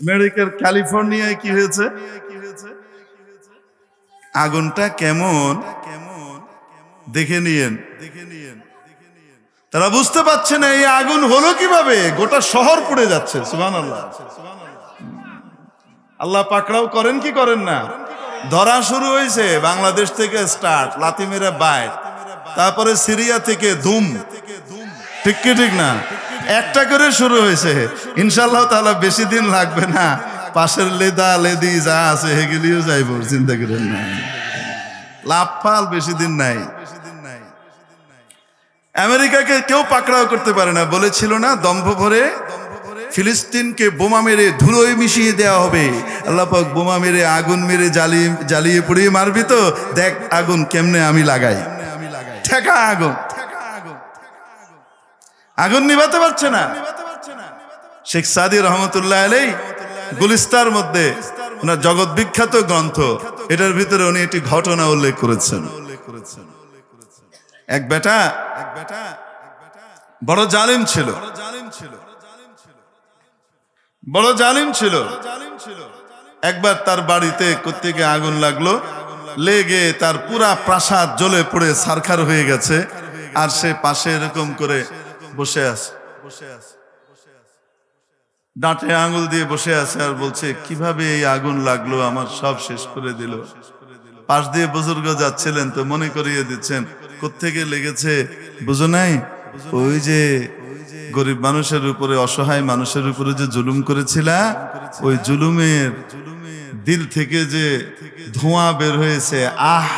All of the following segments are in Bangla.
আমেরিকার ক্যালিফোর্নিয়ায় কি হয়েছে? আগুনটা কেমন? কেমন দেখে নিয়েন। দেখে নিয়েন তারা বুঝতে পারছে না, এই আগুন হলো কীভাবে? গোটা শহর পুড়ে যাচ্ছে সুবান আল্লাহ আল্লাহ পাকড়াও করেন কি করেন না? ধরা শুরু হয়েছে, বাংলাদেশ থেকে স্টার্ট, লাতিমেরা মেরে বাইর, তারপরে সিরিয়া থেকে ধুম। ঠিক কি, ঠিক না? একটা করে শুরু হয়েছে। ইনশাল্লাহ তাহলে বেশি দিন লাগবে না। পাশের লেদা, লেদি যা আছে হেগেলিও যাইব, চিন্তা করেন না। লাভ ফাল বেশি দিন নাই। আমেরিকাকে কেউ পাকড়াও করতে পারে না। বলেছিল না, দম্ভ ভরে ফিলিস্তিনকে বোমা মেরে ধুলোয় মিশিয়ে দেওয়া হবে। আল্লাহ পাক বোমা মেরে আগুন মেরে জ্বালিয়ে জ্বালিয়ে পুড়িয়ে মারবি তো। দেখ আগুন কেমনে আমি লাগাই আমি লাগাই। ঠেকা আগুন। আগুন নিভাতে পারছে না। শেখ সাদি রহমতুল্লাহ আলাই গুলিস্তার মধ্যে ওনার জগৎ বিখ্যাত গ্রন্থ, এটার ভিতরে উনি একটি ঘটনা উল্লেখ করেছেন। এক বেটা এক বেটা বড় জালিম ছিল। বড় জালিম ছিল। একবার তার বাড়িতে কোথেকে আগুন লাগল, লেগে তার পুরা প্রাসাদ জ্বলে পড়ে সারখার হয়ে গেছে, আর সে পাশে এরকম করে বসে আছে। বসে আছে ডাঁটে আঙুল দিয়ে বসে আছে আর বলছে, কীভাবে এই আগুন লাগল? আমার সব শেষ করে দিল। পাশ দিয়ে বুজুর্গ যাচ্ছিলেন তো মনে করিয়ে দিচ্ছেন, কোত্থেকে লেগেছে? বুঝো নাই? ওই যে গরিব মানুষের উপরে, অসহায় মানুষের উপরে যে জুলুম করেছিলা, ওই জুলুমের দিল থেকে যে ধোঁয়া বের হয়েছে, আহ,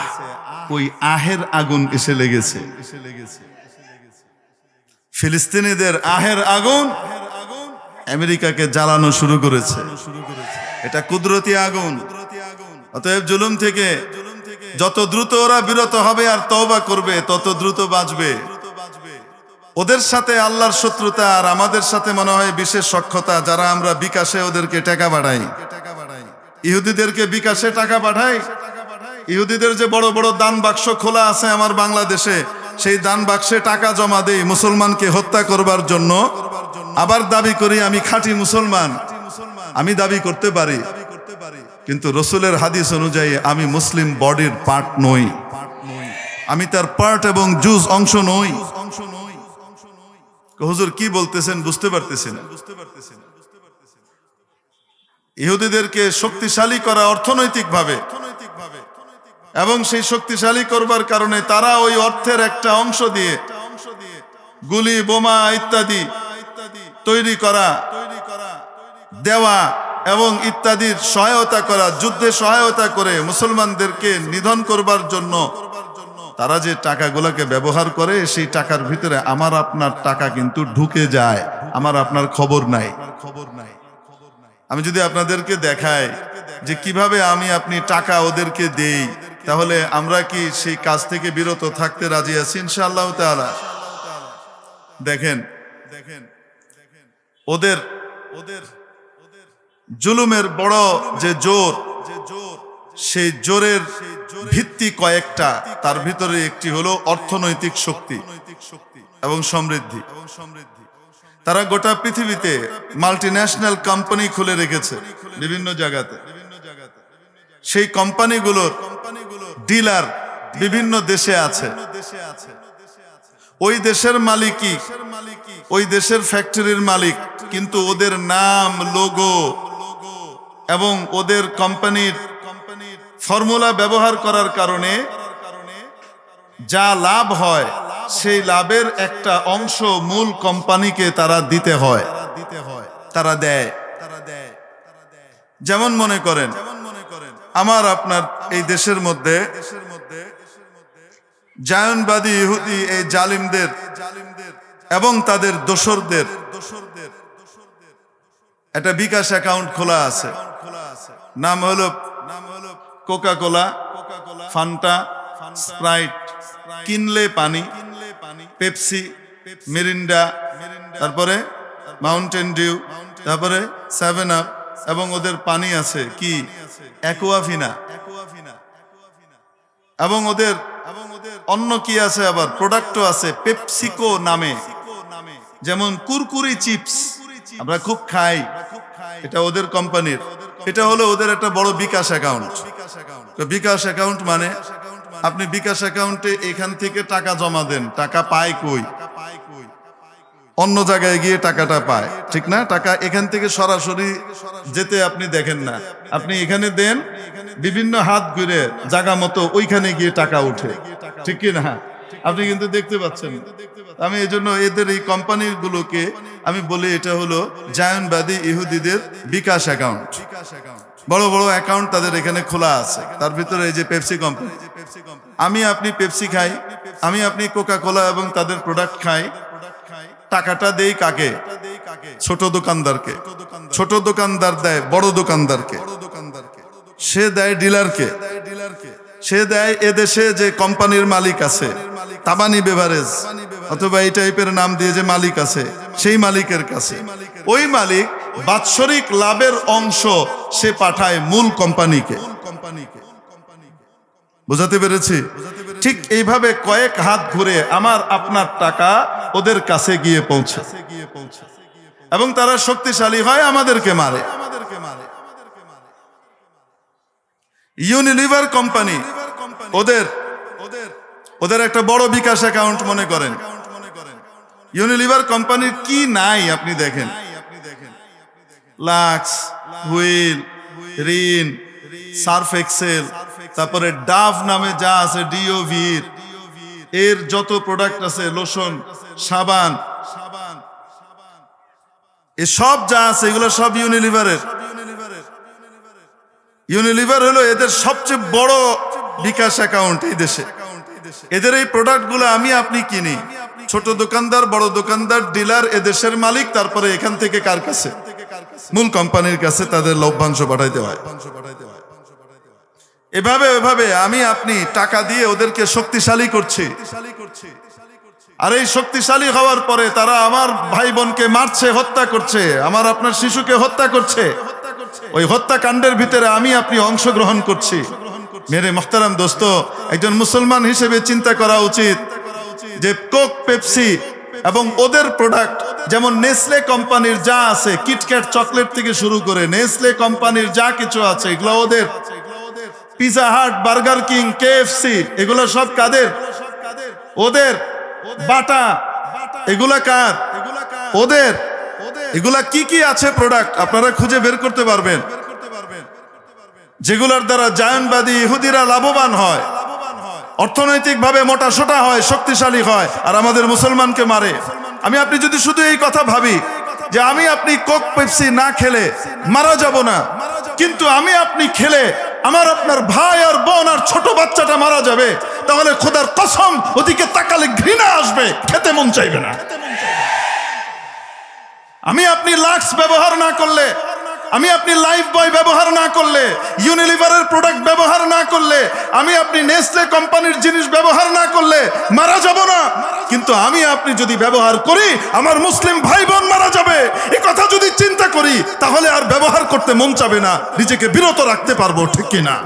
ওই আহের আগুন এসে লেগেছে এসে লেগেছে। ফিলিস্তিনিদের আহের আগুন আমেরিকাকে জ্বালানো শুরু করেছে। এটা কুদরতি আগুন। অতএব জুলুম থেকে যত দ্রুত ওরা বিরত হবে আর তওবা করবে, তত দ্রুত বাঁচবে। ওদের সাথে আল্লাহর শত্রুতা আর আমাদের সাথে মনে হয় বিশেষ সক্ষতা, যারা আমরা বিকাশে ওদেরকে টাকা বাড়াই। ইহুদিদেরকে বিকাশে টাকা পাঠাই। ইহুদিদের যে বড় বড় দান বাক্স খোলা আছে আমার বাংলাদেশে সেই দান বাক্সে টাকা জমা দেই মুসলমানকে হত্যা করবার জন্য। আবার দাবি করি, আমি খাঁটি মুসলমান। আমি দাবি করতে পারি। কিন্তু রসুলের হাদিস অনুযায়ী আমি মুসলিম বডির পার্ট নই। আমি তার পার্ট এবং জুজ অংশ নই। হুজুর, কি বলতেছেন বুঝতে পারতেছেন ইহুদিদেরকে শক্তিশালী করা অর্থনৈতিকভাবে এবং সেই শক্তিশালী করবার কারণে তারা ওই অর্থের একটা অংশ দিয়ে গুলি, বোমা ইত্যাদি তৈরি করা, দেওয়া এবং ইত্যাদির সহায়তা করা, যুদ্ধে সহায়তা করে মুসলমানদেরকে নিধন করবার জন্য তারা যে টাকাগুলোকে ব্যবহার করে, সেই টাকার ভিতরে আমার আপনার টাকা কিন্তু ঢুকে যায়, আমার আপনার খবর নাই। খবর নাই আমি যদি আপনাদেরকে দেখাই যে কীভাবে আমি আপনি টাকা ওদেরকে দেই তাহলে আমরা কি সেই কাজ থেকে বিরত থাকতে রাজি আছি? ইনশাআল্লাহ তাআলা। দেখেন দেখেন ওদের ওদের ওদের জুলুমের বড় যে জোর যে জোর, সেই জোরের ভিত্তি কয়েকটা। তার ভিতরে একটি হলো অর্থনৈতিক শক্তি এবং সমৃদ্ধি। এবং সমৃদ্ধি তারা গোটা পৃথিবীতে মাল্টি ন্যাশনাল কোম্পানি খুলে রেখেছে বিভিন্ন জায়গাতে। সেই কোম্পানিগুলোর ডিলার বিভিন্ন দেশে আছে। ওই দেশের মালিকই, ওই দেশের ফ্যাক্টরির মালিক, কিন্তু ওদের নাম, লোগো এবং ওদের কোম্পানির ফর্মুলা ব্যবহার করার কারণে যা লাভ হয়, সেই লাভের একটা অংশ মূল কোম্পানিকে তারা দিতে হয়, তারা দেয়। যেমন মনে করেন আমার আপনার এই দেশের মধ্যে জায়নবাদী ইহুদি এই জালিমদের এবং তাদের দোসরদের একটা বিকাশ অ্যাকাউন্ট খোলা আছে। নাম হলো নাম হলো কোকা কোলা ফান্টা, স্প্রাইট, কিনলে পানি, পেপসি, মিরিন্ডা, তারপরে মাউন্টেন ডিউ, তারপরে সেভেন আপ এবং ওদের পানি আছে কি? অ্যাকোয়াফিনা এবং ওদের অন্য কি আছে আবার? প্রোডাক্টও আছে পেপসিকো নামে। যেমন কুরকুরি চিপস, আমরা খুব খাই। এটা ওদের কোম্পানির। এটা হলো ওদের একটা বড় বিকাশ অ্যাকাউন্ট। বিকাশ অ্যাকাউন্ট মানে আপনি বিকাশ অ্যাকাউন্টে এখান থেকে টাকা জমা দেন। টাকা পায় কই? অন্য জায়গায় গিয়ে টাকাটা পায়। ঠিক না? টাকা এখান থেকে সরাসরি যেতে আপনি দেখেন না। আপনি এখানে দেন, বিভিন্ন হাত ঘুরে জায়গা মতো ওইখানে গিয়ে টাকা উঠে। ঠিক কি না আপনি কিন্তু দেখতে পাচ্ছেন। আমি এই জন্য এদের এই কোম্পানিগুলোকে আমি বলি, এটা হলো জায়নবাদী ইহুদিদের বিকাশ অ্যাকাউন্ট। বড় বড় অ্যাকাউন্ট তাদের এখানে খোলা আছে। তার ভিতরে এই যে পেপসি কোম্পানি। আমি আপনি পেপসি খাই, আমি আপনি কোকা কোলা এবং তাদের প্রোডাক্ট খাই টাকাটা দেই কাকে? ছোট দোকানদারকে। ছোট দোকানদার দেয়, বড় দোকানদারকে। সে দেয় ডিলারকে। সে দেয় এদেশে যে কোম্পানির মালিক আছে, তাবানি বেভারেজ, অথবা এই টাইপের নাম দিয়ে যে মালিক আছে, সেই মালিকের কাছে। ওই মালিক বাৎসরিক লাভের অংশ সে পাঠায় মূল কোম্পানিকে। বুঝাতে পেরেছি? ঠিক এইভাবে কয়েক হাত ঘুরে আমার, আপনার টাকা ওদের কাছে গিয়ে পৌঁছে। এবং তারা শক্তিশালী হয়, আমাদেরকে মারে। ইউনিলিভার কোম্পানি ওদের ওদের ওদের একটা বড় বিকাশ অ্যাকাউন্ট মনে করেন। ইউনিলিভার কোম্পানির কি নাই আপনি দেখেন। Lux Wheel Rin Surf Excel তারপরে ডাভ নামে যা আছে ডিওভির এর। যত প্রোডাক্ট আছে লোশন সাবান এসব যা আছে, এগুলো সব ইউনিলিভারের ইউনিলিভার হলো এদের সবচেয়ে বড় বিকাশ অ্যাকাউন্ট এই দেশে। এদের এই প্রোডাক্টগুলো আমি আপনি কিনি। ছোট দোকানদার, বড় দোকানদার ডিলার এদেশের মালিক, তারপরে এখান থেকে কার কাছে? মূল কোম্পানির কাছে তাদের লভ্যাংশ পাঠাইতে হয়। এভাবে এভাবে আমি, আপনি টাকা দিয়ে ওদেরকে শক্তিশালী করছি। আর এই শক্তিশালী হওয়ার পরে তারা আমার ভাই বোনকে মারছে, হত্যা করছে, আমার আপনার শিশুকে হত্যা করছে। ওই হত্যাকাণ্ডের ভিতরে আমি, আপনি অংশগ্রহণ করছি। মেরে মোহতারাম দোস্ত, একজন মুসলমান হিসেবে চিন্তা করা উচিত যে কোক, পেপসি এবং ওদের প্রোডাক্ট যেমন নেসলে কোম্পানির যা আছে কিটক্যাট চকলেট থেকে শুরু করে নেসলে কোম্পানির যা কিছু আছে, এগুলো ওদের। পিজা হাট বার্গার কিং কেএফসি এগুলো সব কাদের? ওদের। বাটা। এগুলা কার? ওদের। এগুলা কি কি আছে প্রোডাক্ট আপনারা খুঁজে বের করতে পারবেন। যেগুলোর দ্বারা জায়নবাদী ইহুদিরা লাভবান হয়। অর্থনৈতিকভাবে মোটা সোটা হয়, শক্তিশালী হয়, আর আমাদের মুসলমানকে মারে। আমি, আপনি যদি শুধু এই কথা ভাবি, যে আমি, আপনি কোক পেপসি না খেলে মারা যাব না। কিন্তু আমি আপনি খেলে আমার আপনার ভাই আর বোন আর ছোট বাচ্চাটা মারা যাবে, তাহলে খোদার কসম ওদিকে তাকালে ঘৃণা আসবে, খেতে মন চাইবে না। আমি আপনি লাক্স ব্যবহার না করলে, আমি আপনি লাইফ বয় ব্যবহার না করলে, ইউনিলিভারের প্রোডাক্ট ব্যবহার আমি আপনি নেসলে কোম্পানির জিনিস ব্যবহার না করলে মারা যাব না। কিন্তু আমি আপনি যদি ব্যবহার করি, আমার মুসলিম ভাই বোন মারা যাবে। এ কথা যদি চিন্তা করি, তাহলে আর ব্যবহার করতে মন চাবে না। নিজেকে বিরত রাখতে পারব, ঠিক কিনা?